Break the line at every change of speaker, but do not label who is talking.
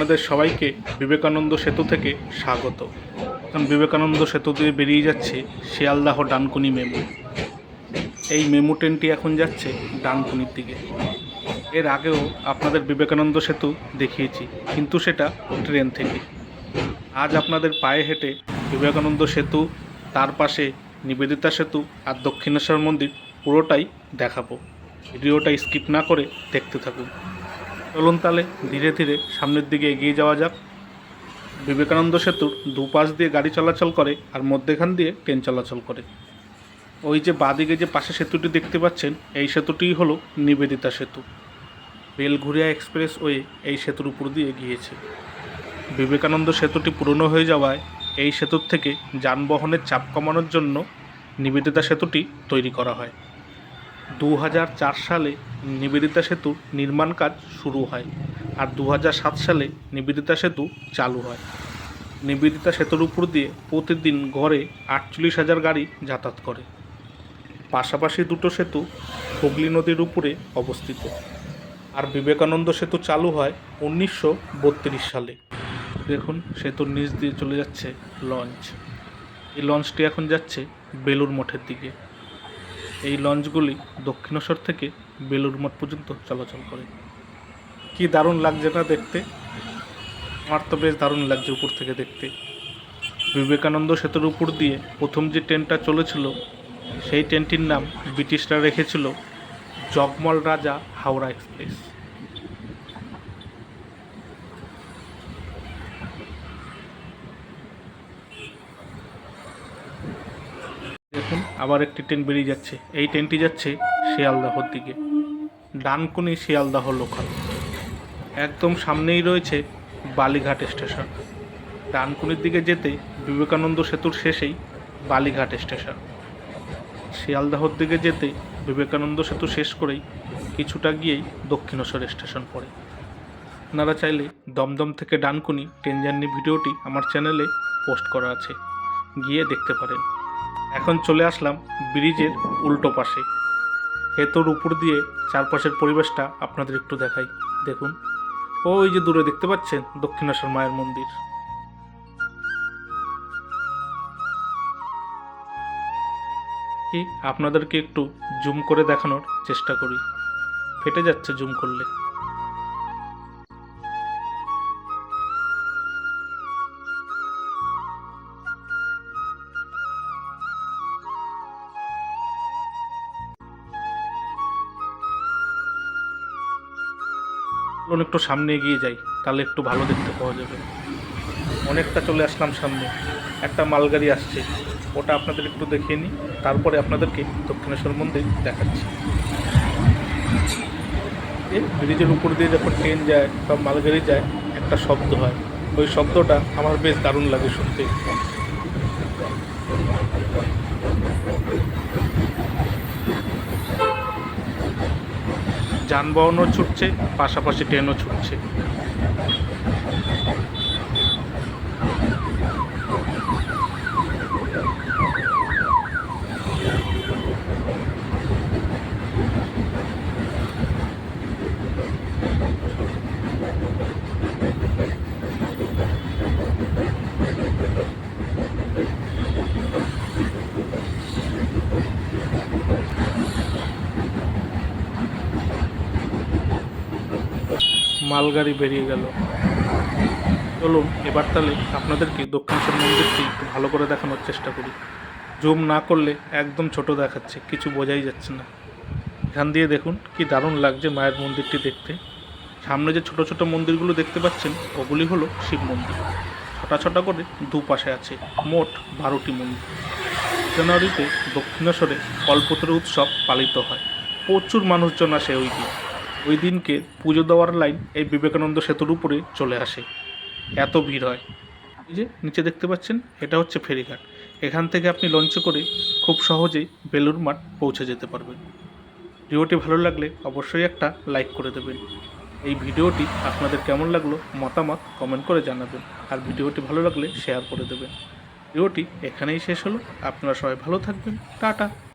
আপনাদের সবাইকে বিবেকানন্দ সেতু থেকে স্বাগত। কারণ বিবেকানন্দ সেতু দিয়ে বেরিয়ে যাচ্ছে শিয়ালদাহ ডানকুনি মেমু। এই মেমু ট্রেনটি এখন যাচ্ছে ডানকুনির দিকে। এর আগেও আপনাদের বিবেকানন্দ সেতু দেখিয়েছি, কিন্তু সেটা ট্রেন থেকে। আজ আপনাদের পায়ে হেঁটে বিবেকানন্দ সেতু, তার পাশে নিবেদিতা সেতু আর দক্ষিণেশ্বর মন্দির পুরোটাই দেখাবো। ভিডিওটা স্কিপ না করে দেখতে থাকুন। চলুন তাহলে ধীরে ধীরে সামনের দিকে এগিয়ে যাওয়া যাক। বিবেকানন্দ সেতুর দুপাশ দিয়ে গাড়ি চলাচল করে আর মধ্যেখান দিয়ে ট্রেন চলাচল করে। ওই যে বাদিকে যে পাশে সেতুটি দেখতে পাচ্ছেন, এই সেতুটিই হলো নিবেদিতা সেতু। বেলঘুরিয়া এক্সপ্রেস ওয়ে এই সেতুর উপর দিয়ে গিয়েছে বিবেকানন্দ সেতুটি পুরনো হয়ে যাওয়ায় এই সেতুর থেকে যানবাহনের চাপ কমানোর জন্য নিবেদিতা সেতুটি তৈরি করা হয়। দু হাজার চার সালে নিবেদিতা সেতুর নির্মাণ কাজ শুরু হয় আর দু হাজার সাত সালে নিবেদিতা সেতু চালু হয়। নিবেদিতা সেতুর উপর দিয়ে প্রতিদিন গড়ে আটচল্লিশ হাজার গাড়ি যাতায়াত করে। পাশাপাশি দুটো সেতু হুগলি নদীর উপরে অবস্থিত। আর বিবেকানন্দ সেতু চালু হয় উনিশশো বত্রিশ সালে। দেখুন, সেতুর নিচ দিয়ে চলে যাচ্ছে লঞ্চ। এই লঞ্চটি এখন যাচ্ছে বেলুর মঠের দিকে। এই লঞ্চগুলি দক্ষিণেশ্বর থেকে বেলুর মঠ পর্যন্ত চলাচল করে। কি দারুণ লাগছে না দেখতে? আমার তো বেশ দারুণ লাগছে উপর থেকে দেখতে। বিবেকানন্দ সেতুর উপর দিয়ে প্রথম যে ট্রেনটা চলেছিল, সেই ট্রেনটির নাম ব্রিটিশরা রেখেছিল জগমল রাজা হাওড়া এক্সপ্রেস দেখুন আবার একটি ট্রেন বেরিয়ে যাচ্ছে। এই ট্রেনটি যাচ্ছে শিয়ালদাহর দিকে। ডানকুনি শিয়ালদাহ লোকাল। একদম সামনেই রয়েছে বালিঘাট স্টেশন। ডানকুনির দিকে যেতে বিবেকানন্দ সেতুর শেষেই বালিঘাট স্টেশন। শিয়ালদাহর দিকে যেতে বিবেকানন্দ সেতু শেষ করেই কিছুটা গিয়েই দক্ষিণেশ্বর স্টেশন পড়ে। আপনারা চাইলে দমদম থেকে ডানকুনি ট্রেন জার্নি ভিডিওটি আমার চ্যানেলে পোস্ট করা আছে। গিয়ে দেখতে পারেন। এখন চলে আসলাম ব্রিজের উল্টো পাশে। সেতুর উপর দিয়ে চারপাশের পরিবেশটা আপনাদের একটু দেখাই। দেখুন। ওই যে দূরে দেখতে পাচ্ছেন? দক্ষিণেশ্বর মায়ের মন্দির। আপনাদেরকে একটু জুম করে দেখানোর চেষ্টা করি। ফেটে যাচ্ছে জুম করলে। চলুন একটু সামনে এগিয়ে যাই, তাহলে একটু ভালো দেখতে পাওয়া যাবে। অনেকটা চলে আসলাম সামনে, একটা মালগাড়ি আসছে, ওটা আপনাদের একটু দেখিয়ে নিই, তারপরে আপনাদেরকে দক্ষিণেশ্বর মন্দির দেখাচ্ছি। এই ব্রিজের উপর দিয়ে যখন ট্রেন যায় বা মালগাড়ি যায়, একটা শব্দ হয়। ওই শব্দটা আমার বেশ দারুণ লাগে শুনতে। যানবাহনও ছুটছে পাশাপাশি ট্রেনও ছুটছে। মালগাড়ি বেরিয়ে গেল। চলুন, এবার তাহলে আপনাদেরকে দক্ষিণেশ্বর মন্দিরটি একটু ভালো করে দেখানোর চেষ্টা করি। জুম না করলে একদম ছোট দেখাচ্ছে, কিছু বোঝাই যাচ্ছে না। এখান দিয়ে দেখুন, কি দারুণ লাগছে মায়ের মন্দিরটি দেখতে। সামনে যে ছোট ছোট মন্দিরগুলো দেখতে পাচ্ছেন, ওগুলি হলো শিব মন্দির। ছোটা ছোটা করে দুপাশে আছে মোট বারোটি মন্দির। জানুয়ারিতে দক্ষিণেশ্বরে কল্পতরু উৎসব পালিত হয়। প্রচুর মানুষজন আসে ওই দিন। ওই দিনকে পুজো দেওয়ার লাইন এই বিবেকানন্দ সেতুর উপরে চলে আসে। এত ভিড় হয়। এই যে নিচে দেখতে পাচ্ছেন, এটা হচ্ছে ফেরিঘাট। এখান থেকে আপনি লঞ্চে করে খুব সহজেই বেলুর মাঠ পৌঁছে যেতে পারবেন। ভিডিওটি ভালো লাগলে অবশ্যই একটা লাইক করে দেবেন। এই ভিডিওটি আপনাদের কেমন লাগল মতামত কমেন্ট করে জানাবেন। আর ভিডিওটি ভালো লাগলে শেয়ার করে দেবেন। ভিডিওটি এখানেই শেষ হলো। আপনারা সবাই ভালো থাকবেন। টাটা।